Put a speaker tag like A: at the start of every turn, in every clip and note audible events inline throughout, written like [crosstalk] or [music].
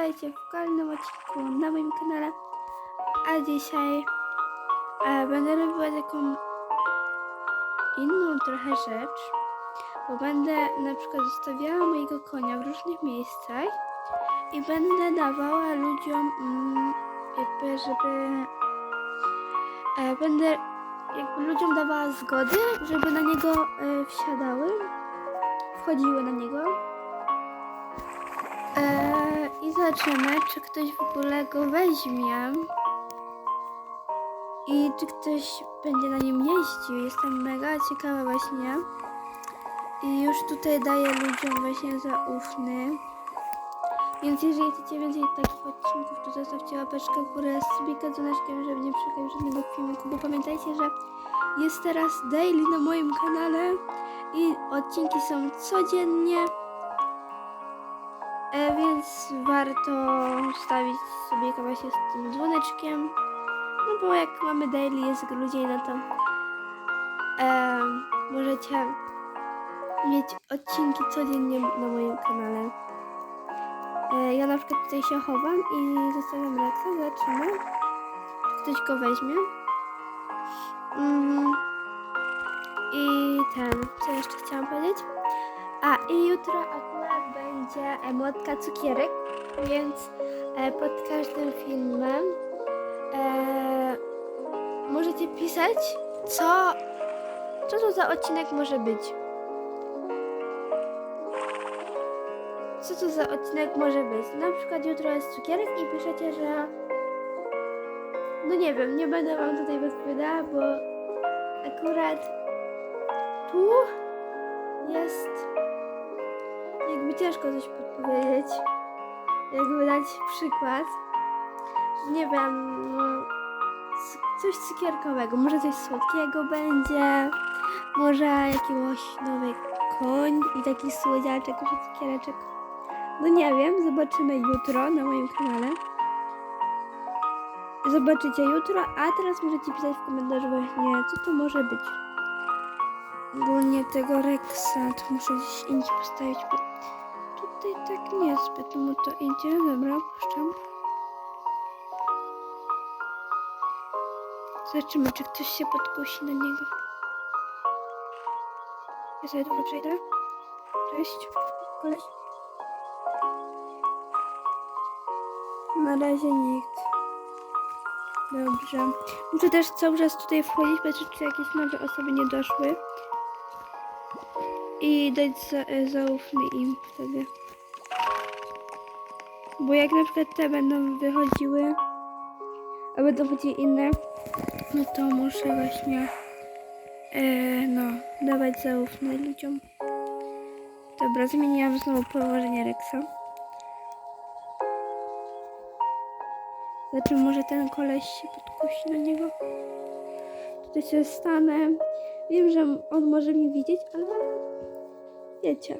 A: witajcie w kolejnym odcinku na moim kanale. A dzisiaj e, będę robiła taką inną trochę rzecz, bo będę na przykład zostawiała mojego konia w różnych miejscach i będę dawała ludziom mm, jakby, żeby e, będę jakby ludziom dawała zgody, żeby na niego e, wsiadały, wchodziły na niego. Eee, I zobaczymy, czy ktoś w ogóle go weźmie. I czy ktoś będzie na nim jeździł. Jestem mega ciekawa właśnie. I już tutaj daję ludziom właśnie zaufny. Więc jeżeli chcecie więcej takich odcinków, to zostawcie łapeczkę w górę subika dzwoneczkiem, żeby nie przegapić żadnego filmiku, bo pamiętajcie, że jest teraz daily na moim kanale i odcinki są codziennie. Więc warto stawić sobie właśnie z tym dzwoneczkiem. No bo jak mamy daily, jest grudzień, no to e, możecie mieć odcinki codziennie na moim kanale. E, ja na przykład tutaj się chowam i zostawiam Rexa, zobaczymy, czy ktoś go weźmie. Mm. I ten, co jeszcze chciałam powiedzieć? A i jutro będzie emotka cukierek, więc e, pod każdym filmem e, możecie pisać, co, co to za odcinek może być. Co to za odcinek może być? Na przykład jutro jest cukierek i piszecie, że no nie wiem, nie będę wam tutaj odpowiadała, bo akurat tu jest jakby ciężko coś podpowiedzieć, jakby dać przykład. Nie wiem, no, coś cukierkowego, może coś słodkiego będzie, może jakiegoś nowy koń i taki słodziaczek, czy cukiereczek. No nie wiem, zobaczymy jutro na moim kanale. Zobaczycie jutro, a teraz możecie pisać w komentarzu właśnie, co to może być. Bo nie tego Rexa, to muszę gdzieś indziej postawić, tutaj tak niezbyt mu to idzie. Dobra, puszczam. Zobaczymy, czy ktoś się podkusi na niego. Ja sobie tu przejdę. Cześć. Koleś. Na razie nikt. Dobrze. Muszę też cały czas tutaj wchodzić, patrzeć, czy jakieś nowe osoby nie doszły. I dać za, e, zaufny im wtedy. Bo jak na przykład te będą wychodziły, a będą chodziły inne, no to muszę właśnie e, no, dawać zaufne ludziom. Dobra, zmieniłam znowu położenie Rexa. Znaczy może ten koleś się podkusi na niego. Tutaj się stanę. Wiem, że on może mnie widzieć, ale wiecie.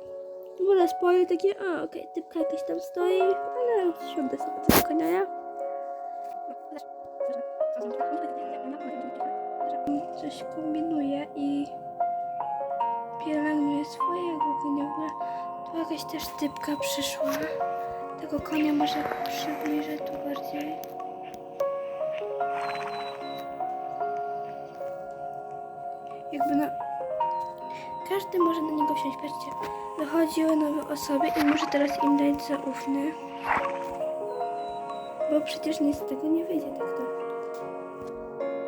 A: Może spoiler takie, a okej, typka jakaś tam stoi, ale siądę sobie tego konia. Coś kombinuje i pielęgnuje swojego konia. w ogóle. Tu jakaś też typka przyszła. Tego konia może przybliżę tu bardziej. Jakby no... Każdy może na niego wsiąść. Patrzcie, wychodziły nowe osoby i muszę teraz im dać zaufny. Bo przecież nic z tego nie wyjdzie tak to.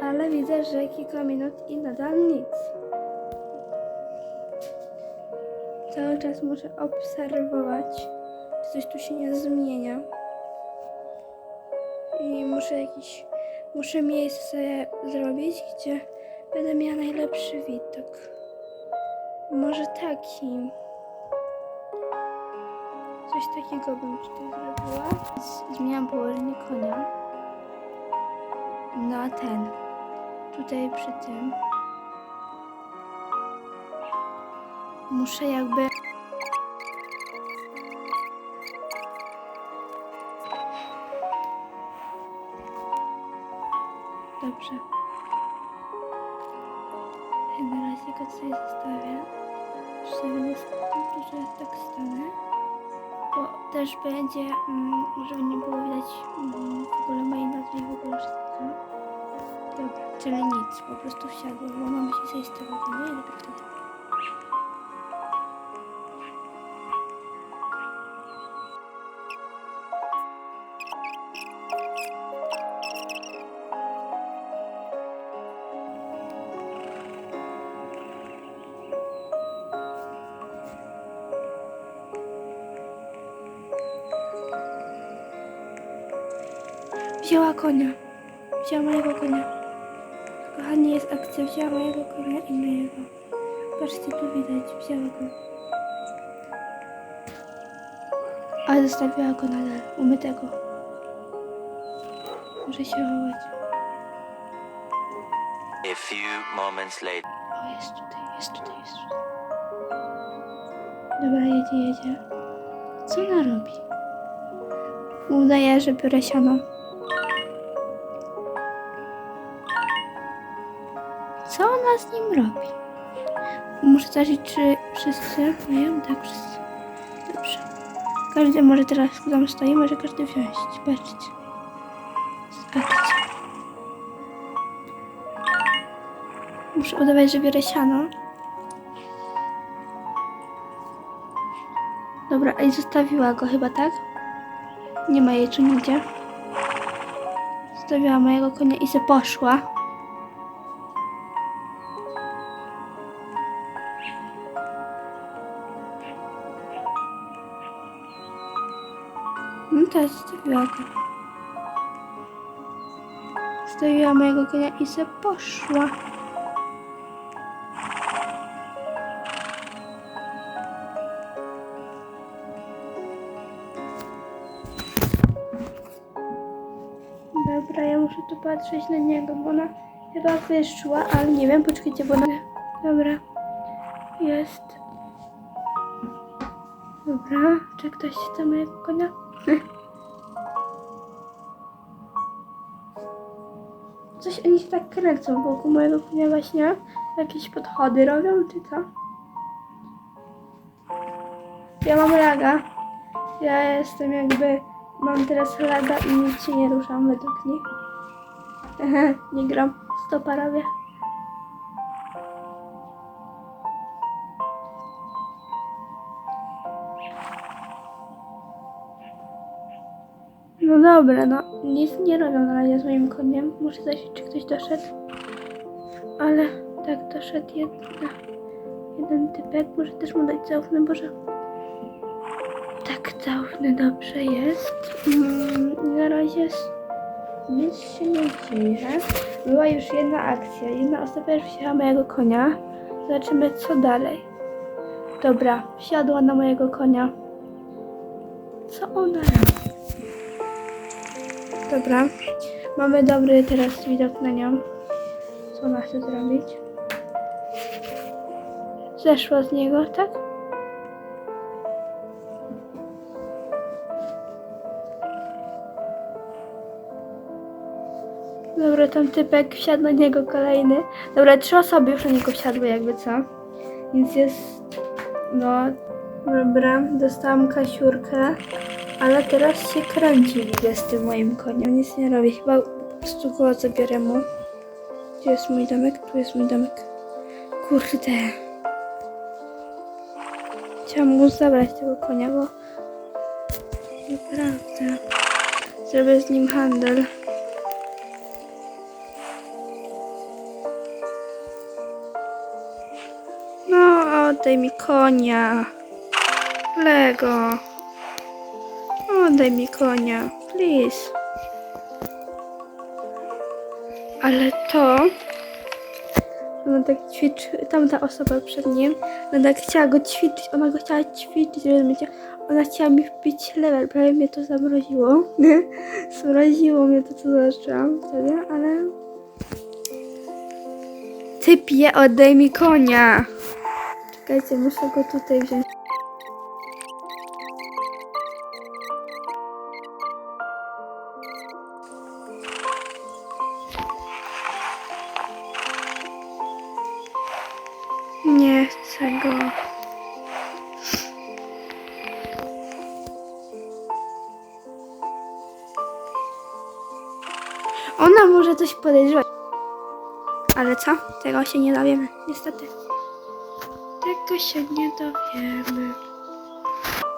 A: Ale widzę, że kilka minut i nadal nic. Cały czas muszę obserwować, czy coś tu się nie zmienia. I muszę jakiś, muszę miejsce zrobić, gdzie będę miała najlepszy widok. Może taki. Coś takiego bym tutaj zrobiła. Zmieniam położenie konia na ten. Tutaj przy tym. Muszę jakby. Dobrze. Razie go tutaj zostawię. Sobie będę że tak stanę. bo też będzie, mm, żeby nie było widać mm, w ogóle mojej nazwy w ogóle wszystkiego. Dobra, czyli nic, po prostu wsiadło, bo mamy się zejść z tego konia i wtedy. Wzięła konia. Wzięła mojego konia. Kochani, jest akcja. Wzięła mojego konia i mojego. Patrzcie, tu widać. Wzięła go. Ale zostawiła go nadal. Umytego. Może się chować.
B: A few moments later.
A: O, jest tutaj, jest tutaj, jest tutaj. Dobra, jedzie, jedzie. Co ona robi? Udaje, że biorę siano. Ona z nim robi? Muszę zobaczyć, czy wszyscy mają? Tak, wszyscy. Dobrze. Każdy może teraz, kto tam stoi, może każdy wziąć. Zobaczcie. Zobaczcie. Muszę udawać, że biorę siano. Dobra, i zostawiła go chyba, tak? Nie ma jej tu nigdzie. Zostawiła mojego konia i se poszła. No teraz zostawiła go. Zostawiła mojego konia i se poszła. Dobra, ja muszę tu patrzeć na niego, bo ona chyba wyszła, ale nie wiem, poczekajcie, bo ona... Dobra, jest. Dobra, czy ktoś chce mojego konia? Coś oni się tak kręcą wokół mojego konia właśnie. Jakieś podchody robią, czy co? Ja mam laga. Ja jestem jakby... Mam teraz laga i nic się nie ruszam według nich. [laughs] Nie gram. Stopa robię. No dobra, no nic nie robią na razie z moim koniem. Muszę zajrzeć, czy ktoś doszedł. Ale tak, doszedł jedna, jeden typek. Może też mu dać zaufny, Boże. Tak, zaufny dobrze jest. Mm, na razie nic się nie dzieje. Była już jedna akcja. Jedna osoba już wsiadła mojego konia. Zobaczymy, co dalej. Dobra, wsiadła na mojego konia. Co ona robi? Dobra, mamy dobry teraz widok na nią. Co ona chce zrobić? Zeszła z niego, tak? Dobra, tam typek wsiadł na niego kolejny. Dobra, trzy osoby już na niego wsiadły, jakby co. Więc jest. No. Dobra, dostałam kasiurkę. Ale teraz się kręci, widzę, z tym moim koniem. Nic nie robi. Chyba po prostu go zabiorę mu. Gdzie jest mój domek? Tu jest mój domek. Kurde. Chciałam mu zabrać tego konia, bo... Naprawdę. Zrobię z nim handel. No, oddaj mi konia. Lego. Oddaj mi konia, please. Ale to... Ona tak ćwiczy, tamta osoba przed nim, ona tak chciała go ćwiczyć, ona go chciała ćwiczyć, rozumiecie? Ona chciała mi wbić level, prawie mnie to zamroziło. [laughs] Zamroziło mnie to, co zaczęłam wtedy, ale... Typie, oddaj mi konia! Czekajcie, muszę go tutaj wziąć. Tego się nie dowiemy, niestety. Tego się nie dowiemy.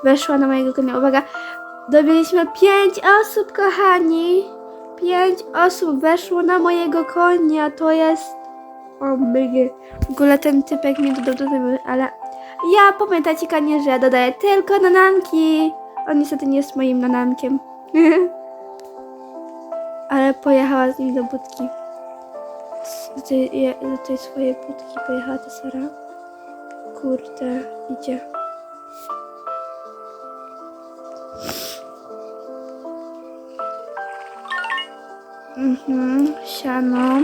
A: Weszła na mojego konia Uwaga, dobiliśmy pięć osób, kochani. Pięć osób weszło na mojego konia. To jest. O, bygy. W ogóle ten typek nie dodał do tego, ale. Ja pamiętajcie, kochani, że dodaję tylko nananki. On niestety nie jest moim nanankiem. [laughs] ale pojechała z nim do budki do tej, do tej swojej budki pojechała ta Sara. Kurde, idzie. Mhm, siano.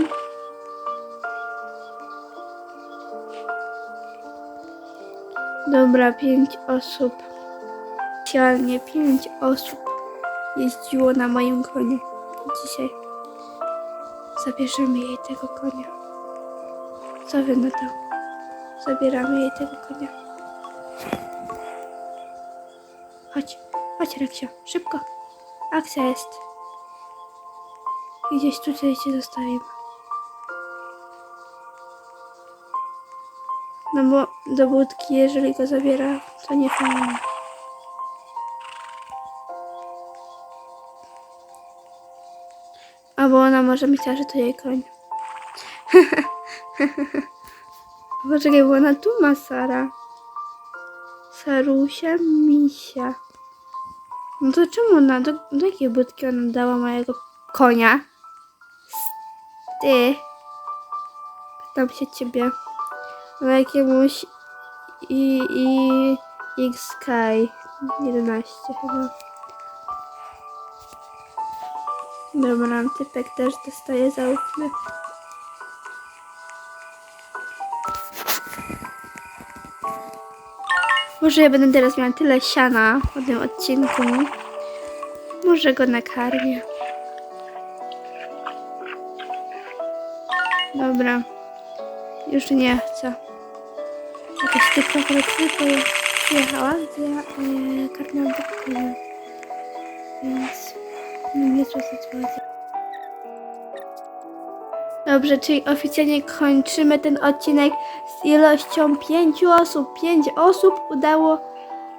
A: Dobra, pięć osób. Sialnie pięć osób jeździło na moim koniu dzisiaj. Zabierzemy jej tego konia. Co wy na to? Zabieramy jej tego konia. Chodź, chodź Reksia, szybko. Akcja jest. I gdzieś tutaj cię zostawimy. No bo do budki, jeżeli go zabiera, to nie fajnie. Albo ona może myślała, że to jej koń. [laughs] Poczekaj, bo ona tu ma Sara. Sarusia Misia. No to czemu ona, do, do jakiej budki ona dała mojego konia? Ty. Pytam się ciebie. Ale jakiemuś i, i, i Sky 11 chyba. Dobra, typek też dostaje załóżmy. Może ja będę teraz miała tyle siana w tym odcinku. Może go nakarmię. Dobra. Już nie chcę. Jakaś typka teraz jechała, gdzie ja, e, yy, karmiłam. Więc... Sytuacja. Dobrze, czyli oficjalnie kończymy ten odcinek z ilością pięciu osób. Pięć osób udało,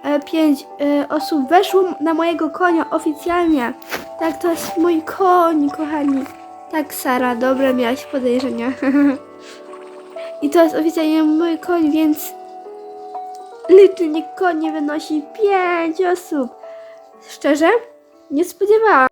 A: e, pięć e, osób weszło na mojego konia oficjalnie. Tak, to jest mój koń, kochani. Tak, Sara, dobre, miałaś podejrzenia. [laughs] I to jest oficjalnie mój koń, więc licznik konie wynosi pięć osób. Szczerze? Nie spodziewałam.